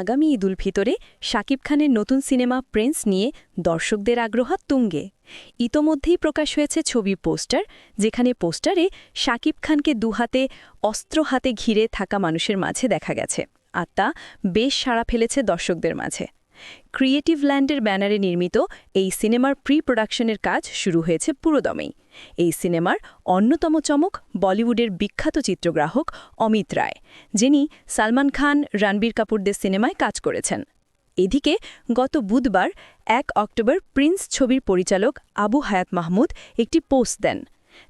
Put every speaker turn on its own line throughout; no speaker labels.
আগামী ঈদুল ফিতরে শাকিব খানের নতুন সিনেমা প্রিন্স নিয়ে দর্শকদের আগ্রহ তুঙ্গে। ইতোমধ্যেই প্রকাশ হয়েছে ছবি পোস্টার, যেখানে পোস্টারে শাকিব খানকে দুহাতে, অস্ত্র হাতে ঘিরে থাকা মানুষের মাঝে দেখা গেছে, আর তা বেশ সাড়া ফেলেছে দর্শকদের মাঝে। ক্রিয়েটিভ ল্যান্ডের ব্যানারে নির্মিত এই সিনেমার প্রি প্রোডাকশনের কাজ শুরু হয়েছে পুরোদমেই। এই সিনেমার অন্যতম চমক বলিউডের বিখ্যাত চিত্রগ্রাহক অমিত রায়, যিনি সালমান খান, রণবীর কাপুরদের সিনেমায় কাজ করেছেন। এদিকে গত বুধবার এক অক্টোবর প্রিন্স ছবির পরিচালক আবু হায়াত মাহমুদ একটি পোস্ট দেন।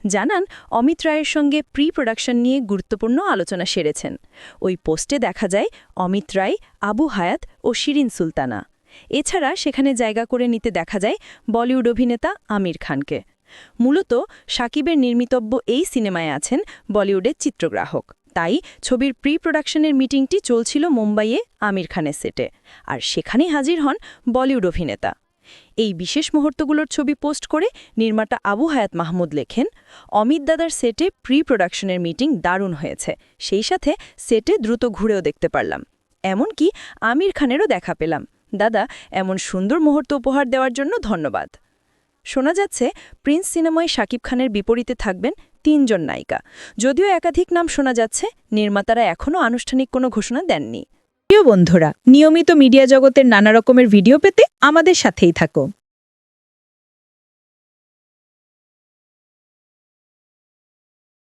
জানান, অমিত রায়ের সঙ্গে প্রি প্রোডাকশন নিয়ে গুরুত্বপূর্ণ আলোচনা সেরেছেন। ওই পোস্টে দেখা যায়, অমিত রায়, আবু হায়াত ও শিরিন সুলতানা। এছাড়া সেখানে জায়গা করে নিতে দেখা যায় বলিউড অভিনেতা আমির খানকে। মূলত সাকিবের নির্মিতব্য এই সিনেমায় আছেন বলিউডের চিত্রগ্রাহক। তাই ছবির প্রি প্রোডাকশনের মিটিংটি চলছিল মুম্বাইয়ে আমির খানের সেটে। আর সেখানেই হাজির হন বলিউড অভিনেতা। এই বিশেষ মুহূর্তগুলোর ছবি পোস্ট করে নির্মাতা আবু হায়াত মাহমুদ লেখেন, অমিত দাদার সেটে প্রি প্রোডাকশনের মিটিং দারুণ হয়েছে, সেই সাথে সেটে দ্রুত ঘুরেও দেখতে পারলাম। এমনকি আমির খানেরও দেখা পেলাম। দাদা, এমন সুন্দর মুহূর্ত উপহার দেওয়ার জন্য ধন্যবাদ। শোনা যাচ্ছে, প্রিন্স সিনেমায় শাকিব খানের বিপরীতে থাকবেন তিনজন নায়িকা। যদিও একাধিক নাম শোনা যাচ্ছে, নির্মাতারা এখনও আনুষ্ঠানিক কোনো ঘোষণা দেননি।
প্রিয় বন্ধুরা নিয়মিত মিডিয়া জগতের নানা রকমের ভিডিও পেতে আমাদের সাথেই থাকো।